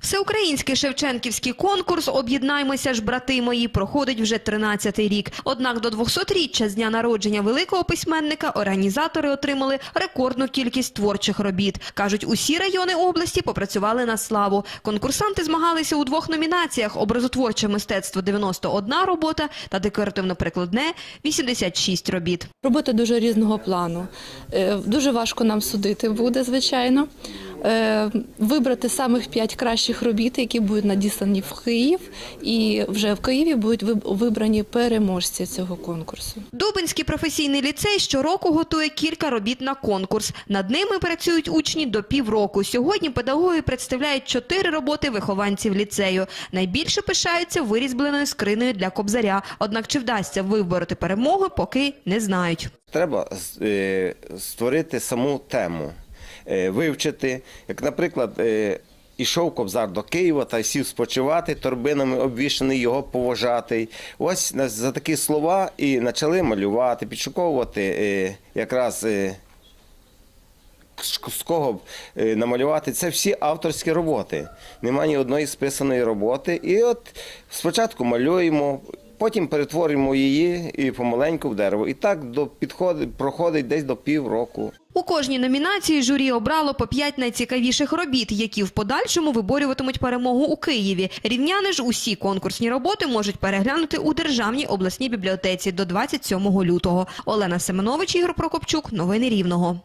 Всеукраїнський Шевченківський конкурс «Об'єднаймося ж, брати мої» проходить вже 13-й рік. Однак до 200-річчя з дня народження великого письменника організатори отримали рекордну кількість творчих робіт. Кажуть, усі райони області попрацювали на славу. Конкурсанти змагалися у двох номінаціях – образотворче мистецтво – 91 робота та декоративно-прикладне – 86 робіт. Робота дуже різного плану. Е, Дуже важко нам судити буде, звичайно. Е, Вибрати самих п'ять кращих робіт, які будуть надіслані в Київ, і вже в Києві будуть виб- вибрані переможці цього конкурсу. Дубинський професійний ліцей щороку готує кілька робіт на конкурс. Над ними працюють учні до півроку. Сьогодні педагоги представляють чотири роботи вихованців ліцею. Найбільше пишаються вирізбленою скринею для кобзаря. Однак чи вдасться вибороти перемогу, поки не знають. Треба е, створити саму тему, вивчити. Як, наприклад, е, ішов кобзар до Києва та сів спочивати, торбинами обвішаний його поважатий. Ось за такі слова і почали малювати, підшуковувати е, якраз. е, з кого б е, намалювати. Це всі авторські роботи. Немає ні одної списаної роботи. І от спочатку малюємо, потім перетворюємо її і помаленьку в дерево. І так до підходить, проходить десь до півроку. У кожній номінації журі обрало по п'ять найцікавіших робіт, які в подальшому виборюватимуть перемогу у Києві. Рівняни ж усі конкурсні роботи можуть переглянути у Державній обласній бібліотеці до 27 лютого. Олена Семенович, Ігор Прокопчук. Новини Рівного.